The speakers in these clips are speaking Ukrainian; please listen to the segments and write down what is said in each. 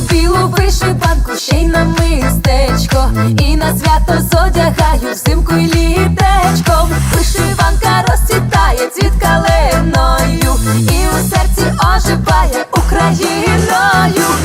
Білу вишиванку, ще й на мистечко, і на свято зодягаю взимку й літечком. Вишиванка розцвітає цвіт каленою, і у серці оживає Україною.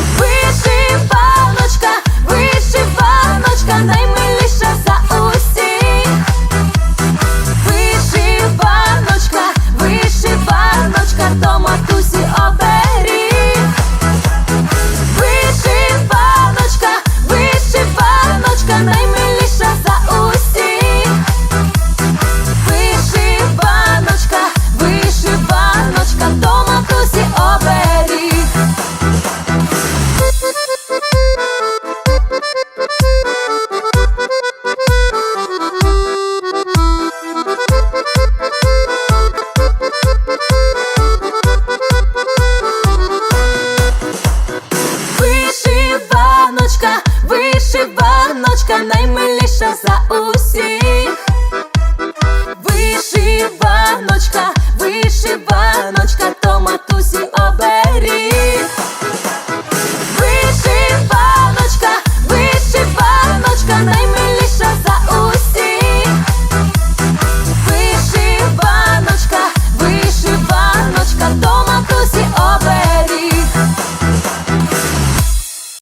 Вишиваночка, наймиліша за усіх.